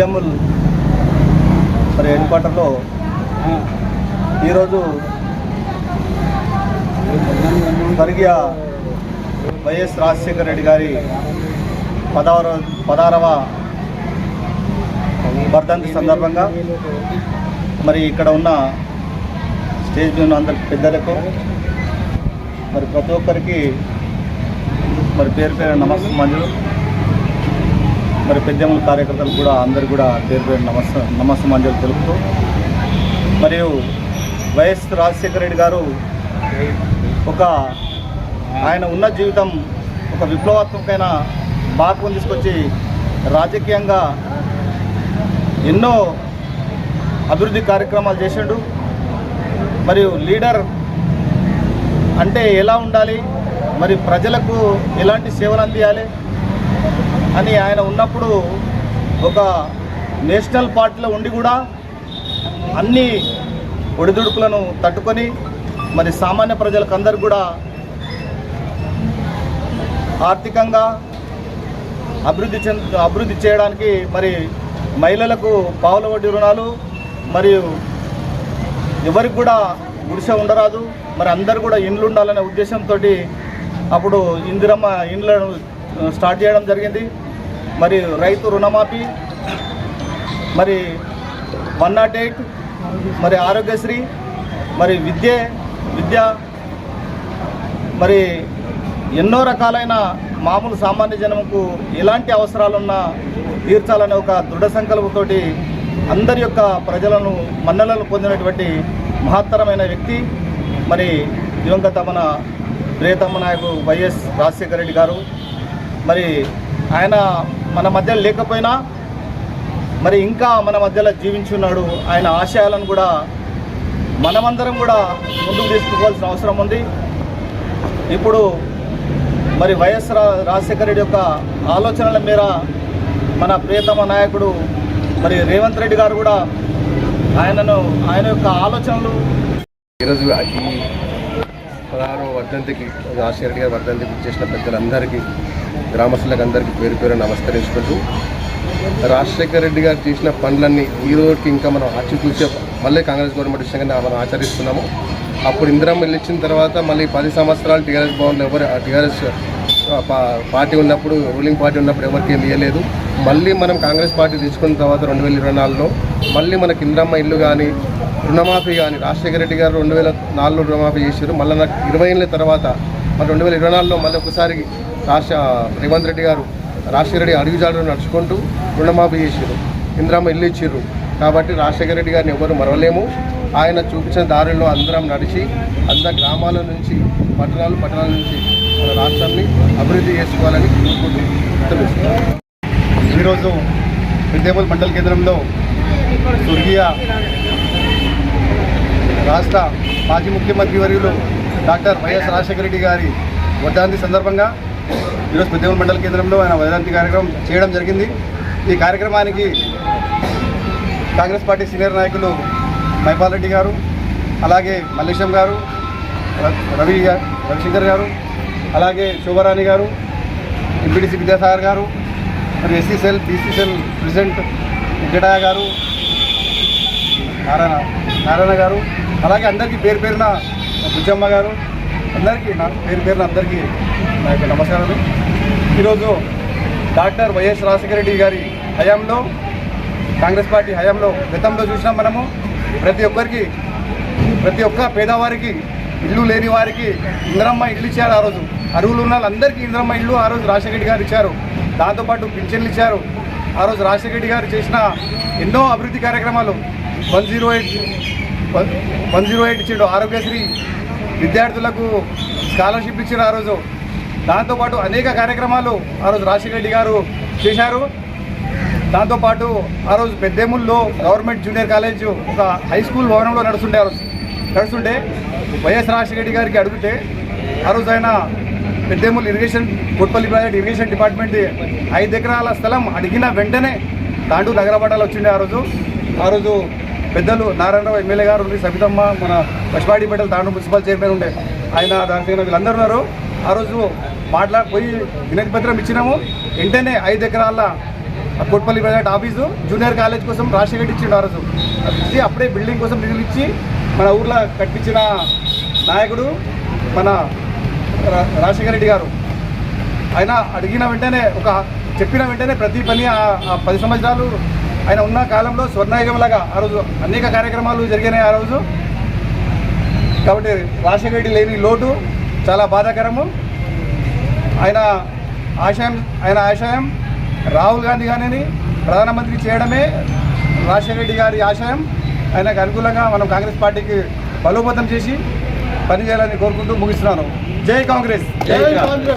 నేడు మరి హెడ్ క్వార్టర్లో ఈరోజు స్వర్గీయ వైఎస్ రాజశేఖర రెడ్డి గారి పదహార పదహారవ వర్ధంతి సందర్భంగా మరి ఇక్కడ ఉన్న స్టేజ్ మీద ఉన్న అందరి పెద్దలకు మరి ప్రతి ఒక్కరికి మరి పేరు పేరు నమస్తే మంజులు మరి పెద్దమ్మల కార్యకర్తలు కూడా అందరు కూడా పేరు నమస్ నమస్త నమస్తే తెలుపుతూ మరియు వైఎస్ రాజశేఖర రెడ్డి గారు ఒక ఆయన ఉన్న జీవితం ఒక విప్లవాత్మకమైన మార్పును తీసుకొచ్చి రాజకీయంగా ఎన్నో అభివృద్ధి కార్యక్రమాలు చేసిండు. మరియు లీడర్ అంటే ఎలా ఉండాలి? మరి ప్రజలకు ఎలాంటి సేవలు అందియాలి? అని ఆయన ఉన్నప్పుడు ఒక నేషనల్ పార్టీలో ఉండి కూడా అన్ని ఒడిదుడుకులను తట్టుకొని మరి సామాన్య ప్రజలకు అందరు కూడా ఆర్థికంగా అభివృద్ధి చెంద అభివృద్ధి చేయడానికి మరి మహిళలకు పావుల వడ్డీ రుణాలు మరియు ఎవరికి కూడా గుడిసె ఉండరాదు. మరి అందరు కూడా ఇండ్లు ఉండాలనే ఉద్దేశంతో అప్పుడు ఇందిరమ్మ ఇండ్లను స్టార్ట్ చేయడం జరిగింది. మరి రైతు రుణమాఫీ మరి వన్ నాట్ ఎయిట్ మరి ఆరోగ్యశ్రీ మరి విద్య విద్య మరి ఎన్నో రకాలైన మామూలు సామాన్య జనముకు ఎలాంటి అవసరాలున్నా తీర్చాలనే ఒక దృఢ సంకల్పంతోటి అందరి యొక్క ప్రజలను మన్నలను పొందినటువంటి మహత్తరమైన వ్యక్తి మరి దివంగత మన ప్రియతమ్మ నాయకు వైఎస్ రాజశేఖర రెడ్డి గారు. మరి ఆయన మన మధ్య లేకపోయినా మరి ఇంకా మన మధ్యలో జీవించి ఉన్నాడు ఆయన ఆశయాలను కూడా మనమందరం కూడా ముందుకు తీసుకోవాల్సిన అవసరం ఉంది. ఇప్పుడు మరి వైఎస్ రా రాజశేఖర రెడ్డి యొక్క ఆలోచనల మేర మన ప్రియతమ నాయకుడు మరి రేవంత్ రెడ్డి గారు కూడా ఆయనను ఆయన యొక్క ఆలోచనలు ఈరోజు ఈ పదహారు వర్ధంతికి రాజశేఖర రెడ్డి గారి వర్ధంతికి చేసిన పెద్దలందరికీ గ్రామస్తులకు అందరికీ పేరు పేరు నమస్కరించుకుంటూ రాజశేఖర రెడ్డి గారు చేసిన పనులన్నీ ఈ రోజుకి ఇంకా మనం ఆచితూచే మళ్ళీ కాంగ్రెస్ గవర్నమెంట్ విషయంగా మనం ఆచరిస్తున్నాము. అప్పుడు ఇందిరమ్మ వెళ్ళిచ్చిన ఇచ్చిన తర్వాత మళ్ళీ పది సంవత్సరాలు టీఆర్ఎస్ భవన్లో ఎవరు టీఆర్ఎస్ పార్టీ ఉన్నప్పుడు రూలింగ్ పార్టీ ఉన్నప్పుడు ఎవరికి ఏం ఇవ్వలేదు మళ్ళీ మనం కాంగ్రెస్ పార్టీ తీసుకున్న తర్వాత రెండు వేల ఇరవై నాలుగులో మళ్ళీ మనకి ఇందిరమ్మ ఇల్లు కానీ రుణమాఫీ కానీ రాజశేఖర రెడ్డి గారు రెండు వేల నాలుగులో రుణమాఫీ చేశారు. మళ్ళీ నాకు ఇరవై ఏళ్ళ తర్వాత మరి రెండు వేల ఇరవై నాలుగులో మళ్ళీ ఒకసారి రాష్ట్ర రేవంత్ రెడ్డి గారు రాజశేఖర రెడ్డి అడుగుజాడు నడుచుకుంటూ రుణమాఫీ చేశారు ఇందిరమ్మ ఇల్లు ఇచ్చారు కాబట్టి రాజశేఖర రెడ్డి గారిని ఎవరు మరవలేము. ఆయన చూపించిన దారిలో అందరం నడిచి అంత గ్రామాల నుంచి పట్టణాలు పట్టణాల నుంచి మన రాష్ట్రాన్ని అభివృద్ధి చేసుకోవాలని కోరుకుంటూ ఈరోజు పెద్దేపల్ మండల కేంద్రంలో స్వర్గీయ రాష్ట్ర మాజీ ముఖ్యమంత్రి వర్యులు డాక్టర్ వైఎస్ రాజశేఖర రెడ్డి గారి వర్ధంతి సందర్భంగా ఈరోజు పెద్దేపల్ మండల కేంద్రంలో ఆయన వర్ధంతి కార్యక్రమం చేయడం జరిగింది. ఈ కార్యక్రమానికి కాంగ్రెస్ పార్టీ సీనియర్ నాయకులు మైపాల్ రెడ్డి గారు అలాగే మల్లేశం గారు రవి రవిశంకర్ గారు అలాగే శోభారాణి గారు ఎంపీడీసీ విద్యాసాగర్ గారు మరి SC cell BC cell president Venkataiah గారు నారాయణ నారాయణ గారు అలాగే అందరికీ పేరు పేరున బుజ్జమ్మ గారు అందరికీ నా పేరు పేరున అందరికీ నా యొక్క నమస్కారాలు. ఈరోజు డాక్టర్ వైఎస్ రాజశేఖర రెడ్డి గారి హయాంలో కాంగ్రెస్ పార్టీ హయాంలో గతంలో చూసినాం మనము. ప్రతి ఒక్కరికి ప్రతి ఒక్క పేదవారికి ఇల్లు లేని వారికి ఇంద్రమ్మ ఇల్లు ఇచ్చారు ఆ రోజు. అరువులు ఉన్న వాళ్ళందరికీ ఇంద్రమ్మ ఇల్లు ఆ రోజు రాజశేఖర రెడ్డి గారు ఇచ్చారు. దాంతోపాటు పింఛన్లు ఇచ్చారు. ఆ రోజు రాజశేఖర రెడ్డి గారు చేసిన ఎన్నో అభివృద్ధి కార్యక్రమాలు. One zero eight one zero eight ఇచ్చిండు ఆరోగ్యశ్రీ విద్యార్థులకు స్కాలర్షిప్ ఇచ్చిన ఆ రోజు. దాంతోపాటు అనేక కార్యక్రమాలు ఆ రోజు రాజశేఖర రెడ్డి గారు చేశారు. దాంతోపాటు ఆ రోజు పెద్దేముల్లో గవర్నమెంట్ జూనియర్ కాలేజ్ ఒక హై స్కూల్ భవనంలో నడుస్తుండే ఆ రోజు. నడుస్తుంటే వైఎస్ రాజశేఖర రెడ్డి గారికి అడిగితే ఆ రోజు ఆయన Peddemul irrigation Kotpalli project irrigation department ఐదు ఎకరాల స్థలం అడిగిన వెంటనే తాండూ నగరపట్టాలు వచ్చిండే ఆ రోజు. ఆ రోజు పెద్దలు నారాయణరావు ఎమ్మెల్యే గారు ఉండి సబితమ్మ మన పశుపాడిపేటల తాండూ మున్సిపల్ చైర్మన్ ఉండే. ఆయన దాని వీళ్ళందరూ ఉన్నారు. ఆ రోజు మాట్లా పోయి వినతి పత్రం ఇచ్చినాము. వెంటనే ఐదు ఎకరాల Kotpalli project office junior college కోసం రాజశేఖర్ ఇచ్చిండు ఆ రోజు. ఇచ్చి అప్పుడే బిల్డింగ్ కోసం నిధులు ఇచ్చి మన ఊర్లో కట్టించిన నాయకుడు మన రాజశేఖర రెడ్డి గారు. ఆయన అడిగిన వెంటనే ఒక చెప్పిన వెంటనే ప్రతి పని ఆ పది సంవత్సరాలు ఆయన ఉన్న కాలంలో స్వర్ణయుగంలాగా ఆ రోజు అనేక కార్యక్రమాలు జరిగినాయి ఆ రోజు. కాబట్టి రాజశేఖర రెడ్డి లేని లోటు చాలా బాధాకరము. ఆయన ఆశయం ఆయన ఆశయం రాహుల్ గాంధీ గారిని ప్రధానమంత్రి చేయడమే రాజశేఖర రెడ్డి గారి ఆశయం. ఆయనకు అనుకూలంగా మనం కాంగ్రెస్ పార్టీకి బలోపేతం చేసి పనిచేయాలని కోరుకుంటూ ముగిస్తున్నాను. జై కాంగ్రెస్. జై కాంగ్రెస్.